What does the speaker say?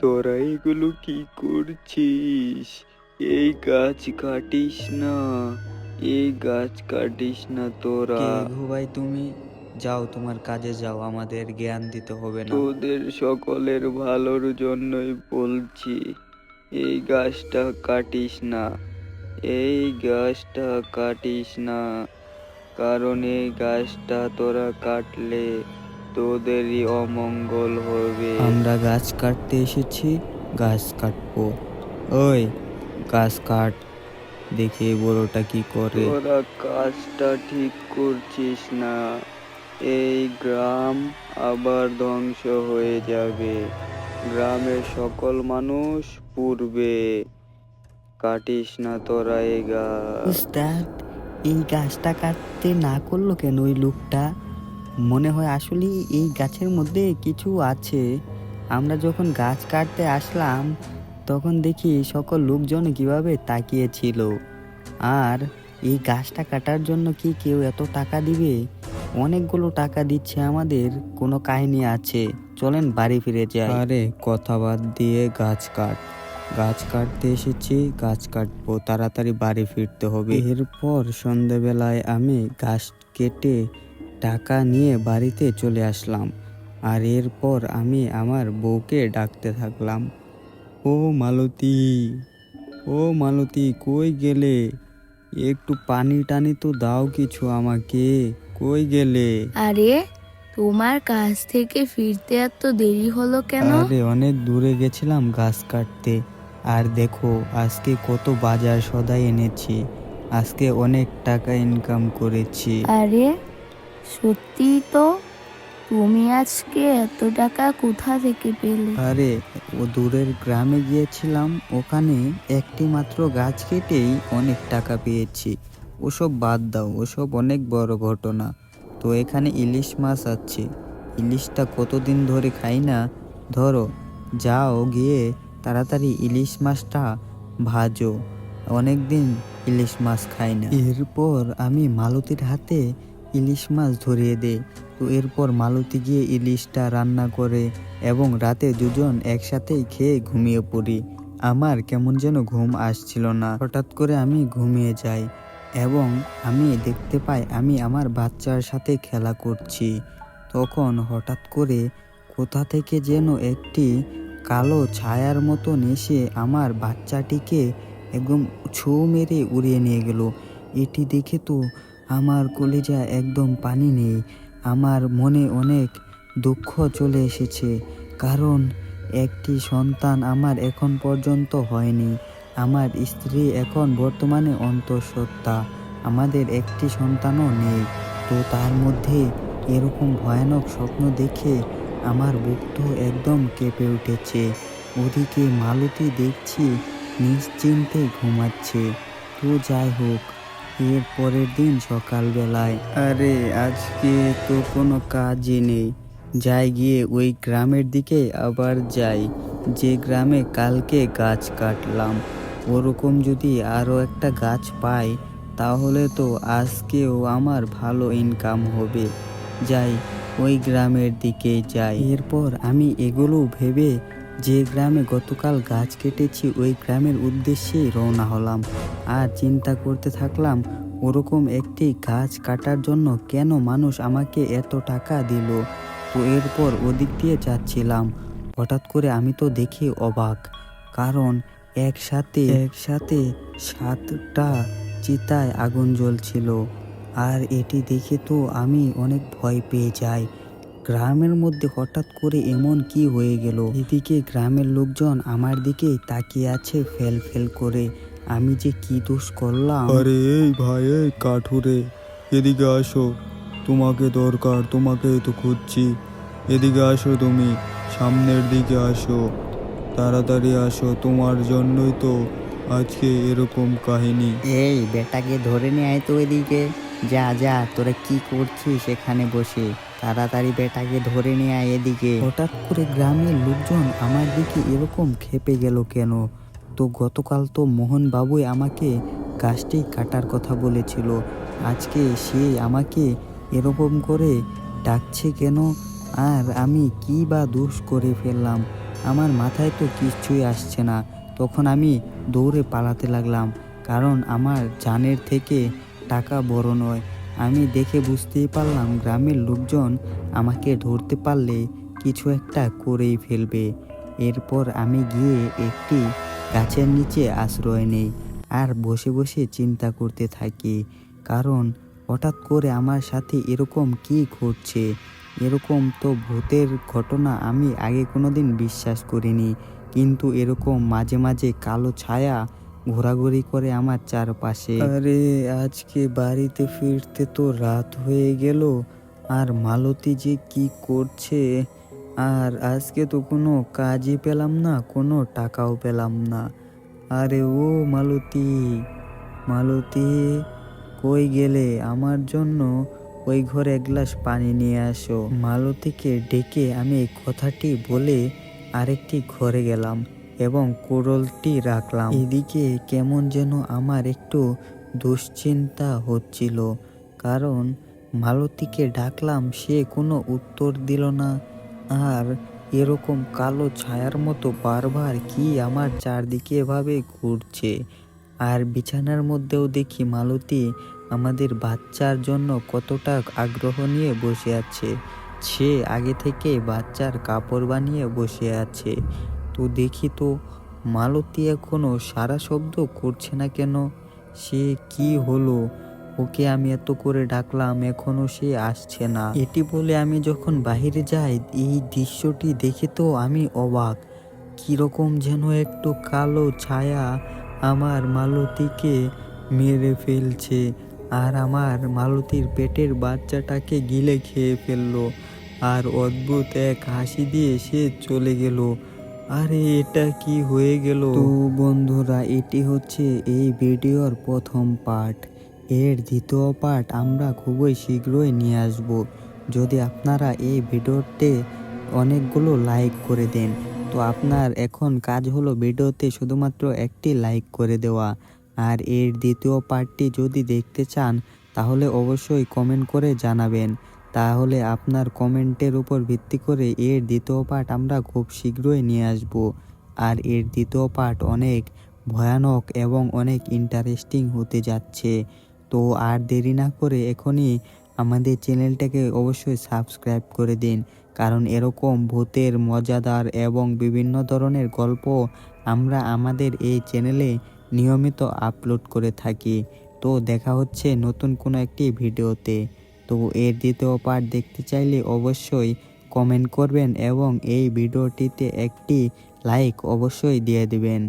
তোরা এগুলো কি করছিস? এই গাছ কাটিস না এই গাছ কাটিস না তোরা। কে ভাই তুমি? যাও তোমার কাজে যাও আমাদের জ্ঞান দিতে হবে না। তোদের সকলের ভালোর জন্যই বলছি এই গাছটা কাটিস না এই গাছটা কাটিস না কারণ এই গাছটা তোরা কাটলে তোদেরই অমঙ্গল হবে। আমরা গাছ কাটতে এসেছি গাছ কাটবো। ওই গাছ কাট দেখি বড়টা কি করে? তোরা কাজটা ঠিক করছিস না এই গ্রাম আবার ধ্বংস হয়ে যাবে। গ্রামের সকল মানুষ পূর্বে কাটিস না তোরা এই গাছ। উস্তাদ এই গাছটা কাটতে না করল কেন ওই লোকটা? মনে হয় আসলে এই গাছের মধ্যে কিছু আছে। আমরা যখন গাছ কাটতে আসলাম তখন দেখি সকল লোকজন কীভাবে তাকিয়েছিল। আর এই গাছটা কাটার জন্য কি কেউ এত টাকা দিবে? অনেকগুলো টাকা দিচ্ছে আমাদের, কোনো কাহিনী আছে। চলেন বাড়ি ফিরে যাই। আরে, কথা বাদ দিয়ে গাছ কাট। গাছ কাটতে এসেছি, গাছ কাটবো, তাড়াতাড়ি বাড়ি ফিরতে হবে। এরপর সন্ধেবেলায় আমি গাছ কেটে টাকা নিয়ে বাড়িতে চলে আসলাম। আর এরপর আমি আমার বউকে ডাকতে থাকলাম। ও মালতী ও মালতী কই গেলে? একটু পানি টানি তো দাও কিছু আমাকে কই গেলে? আরে তোমার কাছ থেকে ফিরতে এত দেরি হলো কেন? আরে অনেক দূরে গেছিলাম গাছ কাটতে। আর দেখো আজকে কত বাজার সদাই এনেছি। আজকে অনেক টাকা ইনকাম করেছি। আরে সত্যি তো? তুমি আজকে এত টাকা কোথা থেকে পেলে? আরে, ও দূরের গ্রামে গিয়েছিলাম, ওখানে একটি মাত্র গাছ কেটেই অনেক টাকা পেয়েছি। ওসব বাদ দাও, ওসব অনেক বড় ঘটনা। তো এখানে ইলিশ মাছ আছে। ইলিশটা কতদিন ধরে খাই না? ধরো, যাও গিয়ে তাড়াতাড়ি ইলিশ মাছটা ভাজো। অনেক দিন ইলিশ মাছ খাই না। এরপর আমি মালতীর হাতে ইলিশ মাছ ধরিয়ে দেই। তো এরপর মালতী গিয়ে ইলিশটা রান্না করে এবং রাতে দুজন একসাথেই খেয়ে ঘুমিয়ে পড়ি। আমার কেমন যেন ঘুম আসছিল না। হঠাৎ করে আমি ঘুমিয়ে যাই এবং আমি দেখতে পাই আমি আমার বাচ্চার সাথে খেলা করছি। তখন হঠাৎ করে কোথা থেকে যেন একটি কালো ছায়ার মতন এসে আমার বাচ্চাটিকে একদম ছো মেরে উড়িয়ে নিয়ে গেল। এটি দেখে তো আমার কলেজা একদম পানি নেই। আমার মনে অনেক দুঃখ চলে এসেছে, কারণ একটি সন্তান আমার এখন পর্যন্ত হয়নি। আমার স্ত্রী এখন বর্তমানে অন্তঃসত্ত্বা, আমাদের একটি সন্তানও নেই। তো তার মধ্যে এরকম ভয়ানক স্বপ্ন দেখে আমার বুক তো একদম কেঁপে উঠেছে। ওদিকে মালতী দেখছি নিশ্চিন্তে ঘুমাচ্ছে। তো যাই হোক এর পরের দিন সকালবেলায়। আরে, আজকে তো কোনো কাজই নেই। যাই গিয়ে ওই গ্রামের দিকে আবার যাই। যে গ্রামে কালকে গাছ কাটলাম। ওরকম যদি আরও একটা গাছ পাই, তাহলে তো আজকেও আমার ভালো ইনকাম হবে। যাই, ওই গ্রামের দিকে যাই। এরপর আমি এগুলো ভেবে যে গ্রামে গতকাল গাছ কেটেছি, ওই গ্রামের উদ্দেশ্যে রওনা হলাম। আর চিন্তা করতে থাকলাম, ওরকম একটি গাছ কাটার জন্য কেন মানুষ আমাকে এত টাকা দিল? তো এরপর ওদিক দিয়ে যাচ্ছিলাম। হঠাৎ করে আমি তো দেখি অবাক, কারণ একসাথে একসাথে সাতটা চিতায় আগুন জ্বলছিল। আর এটি দেখে তো আমি অনেক ভয় পেয়ে যাই। গ্রামের মধ্যে হঠাৎ করে এমন কি হয়ে গেল? এদিকে গ্রামের লোকজন আমার দিকে তাকিয়ে আছে ফেল ফেল করে। আমি যে কি দোষ করলাম? আরে এই ভাই এই কাঠুরে। এদিকে আসো। তোমাকে দরকার তোমাকে তো খুঁজছি। এদিকে আসো তুমি সামনের দিকে আসো। তাড়াতাড়ি আসো তোমার জন্যই তো আজকে এরকম কাহিনী। এই বেটাকে ধরে নিয়ে আয় তো এদিকে। যা যা তোরা কি করছিস এখানে বসে? তাড়াতাড়ি বেটাকে ধরে নিয়ে আয় এদিকে। হঠাৎ করে গ্রামের লোকজন আমার দিকে এরকম খেপে গেল কেন? তো গতকাল তো মোহন বাবুই আমাকে গাছটি কাটার কথা বলেছিল। আজকে সে আমাকে এরকম করে ডাকছে কেন? আর আমি কি বা দোষ করে ফেললাম? আমার মাথায় তো কিচ্ছুই আসছে না। তখন আমি দৌড়ে পালাতে লাগলাম, কারণ আমার জানের থেকে টাকা বড় নয়। আমি দেখে বুঝতেই পারলাম গ্রামের লোকজন আমাকে ধরতে পারলে কিছু একটা করেই ফেলবে। এরপর আমি গিয়ে একটি গাছের নিচে আশ্রয় নেই আর বসে বসে চিন্তা করতে থাকি, কারণ হঠাৎ করে আমার সাথে এরকম কি ঘটছে? এরকম তো ভূতের ঘটনা আমি আগে কোনোদিন বিশ্বাস করিনি, কিন্তু এরকম মাঝে মাঝে কালো ছায়া ঘোরাঘুরি করে আমার চারপাশে। আরে, আজকে বাড়িতে ফিরতে তো রাত হয়ে গেল, আর মালতী যে কি করছে? আর আজকে তো কোনো কাজই পেলাম না, কোনো টাকাও পেলাম না। আরে ও মালতী মালতী, কই গেলে আমার জন্য? ওই ঘরে এক গ্লাস পানি নিয়ে আসো। মালতীকে ডেকে আমি এই কথাটি বলে আরেকটি ঘরে গেলাম। এবং কোরলটি রাখলাম। এদিকে কেমন যেন আমার একটু দুশ্চিন্তা হচ্ছিল, কারণ মালতীকে ডাকলাম, সে কোনো উত্তর দিল না। আর এরকম কালো ছায়ার মতো বারবার কি আমার চারদিকে এভাবে ঘুরছে? আর বিছানার মধ্যেও দেখি মালতী আমাদের বাচ্চার জন্য কতটা আগ্রহ নিয়ে বসে আছে। সে আগে থেকে বাচ্চার কাপড় বানিয়ে বসে আছে। তো দেখি তো মালতী এখনও সারা শব্দ করছে না কেন? সে কি হলো? ওকে আমি এত করে ডাকলাম, এখনও সে আসছে না। এটি বলে আমি যখন বাইরে যাই, এই দৃশ্যটি দেখে তো আমি অবাক। কীরকম যেন একটু কালো ছায়া আমার মালতীকে মেরে ফেলছে আর আমার মালতীর পেটের বাচ্চাটাকে গিলে খেয়ে ফেলল। আর অদ্ভুত এক হাসি দিয়ে সে চলে গেল। আরে, এটা কি হয়ে গেল? তো বন্ধুরা, এটি হচ্ছে এই ভিডিওর প্রথম পার্ট। এর দ্বিতীয় পার্ট আমরা খুবই শীঘ্রই নিয়ে আসব। যদি আপনারা এই ভিডিওতে অনেকগুলো লাইক করে দেন, তো আপনার এখন কাজ হলো ভিডিওতে শুধুমাত্র একটি লাইক করে দেওয়া। আর এর দ্বিতীয় পার্টটি যদি দেখতে চান, তাহলে অবশ্যই কমেন্ট করে জানাবেন। তাহলে আপনার কমেন্টের উপর ভিত্তি করে এর দ্বিতীয় পার্ট আমরা খুব শীঘ্রই নিয়ে আসব। আর এর দ্বিতীয় পার্ট অনেক ভয়ানক এবং অনেক ইন্টারেস্টিং হতে যাচ্ছে। তো আর দেরি না করে এখনই আমাদের চ্যানেলটাকে অবশ্যই সাবস্ক্রাইব করে দিন। কারণ এরকম ভূতের, মজাদার এবং বিভিন্ন ধরনের গল্প আমরা আমাদের এই চ্যানেলে নিয়মিত আপলোড করে থাকি। তো দেখা হচ্ছে নতুন কোনো একটি ভিডিওতে। তো এর দ্বিতীয় পার্ট দেখতে চাইলে অবশ্যই কমেন্ট করবেন এবং এই ভিডিওটিতে একটি লাইক অবশ্যই দিয়ে দিবেন।